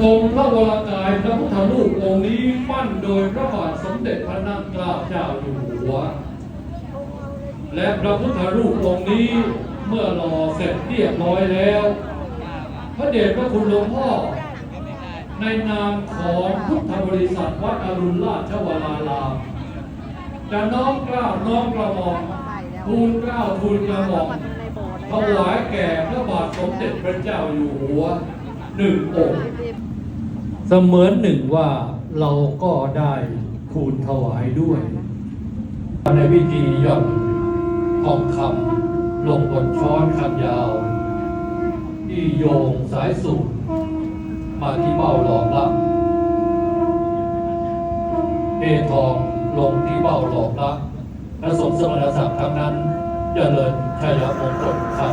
ทรงพระวรากายพระพุทธรูปองค์นี้ปั้นโดยพระบาทสมเด็จพระนั่งเกล้าเจ้าอยู่หัว และพระพุทธรูปองค์นี้เมื่อรอเสร็จเรียบร้อยแล้ว พระเดชพระคุณหลวงพ่อ ในนามของพุทธบริษัทวัดอรุณราชวรารามจะน้อมกล้าน้อมกระหม่อมทูลกล้าทูลกระหม่อมถวายแก่พระบาทสมเด็จพระเจ้าอยู่หัว หนึ่งองค์เสมือนหนึ่งว่าเราก็ได้ทูลถวายด้วยในพิธีหย่อนทองคำลงบนช้อนคำยาว ที่โยงสายสูบมาที่เบ้าหลอมรับเอทองลงที่เบ้าหลอมรับพระสงฆ์สมณศักดิ์ทั้งนั้นเจริญชยมงคลคา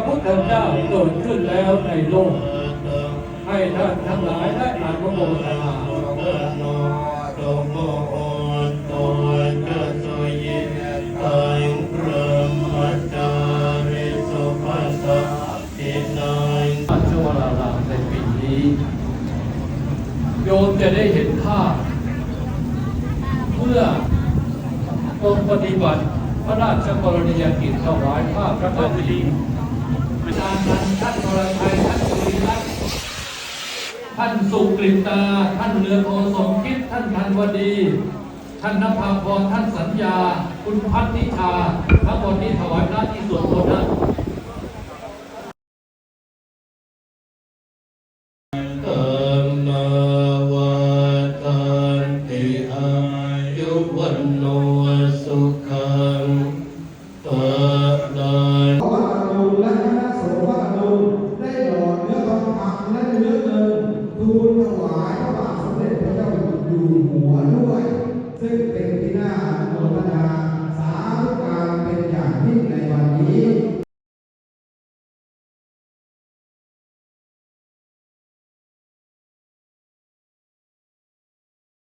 พระพุทธเจ้าเกิดขึ้นแล้วในโลก ให้ท่านทั้งหลายได้อนุโมทนาโนตโมโอโตจะสุยิตังพระมัจจาริสุภัสสะทินังราชวราในปีนี้โยมจะได้เห็นภาพเมื่อทรงปฏิบัติพระราชกรณียกิจถวายภาพพระกฐินอา จารย์นันท่านกรชัยท่านสุริรักน์ท่านสุกฤตา ท่านเรือโอสมคิด ท่านธันวดี ท่านนภาพร ท่านสัญญา คุณพัฒนิชาทั้งหมดนี้ถวายหน้าที่ส่วนตนนะวัน วายพระบาทสมเด็จพระเจ้าอยู่หัวด้วย ซึ่งเป็นที่น่าอนุโมทนา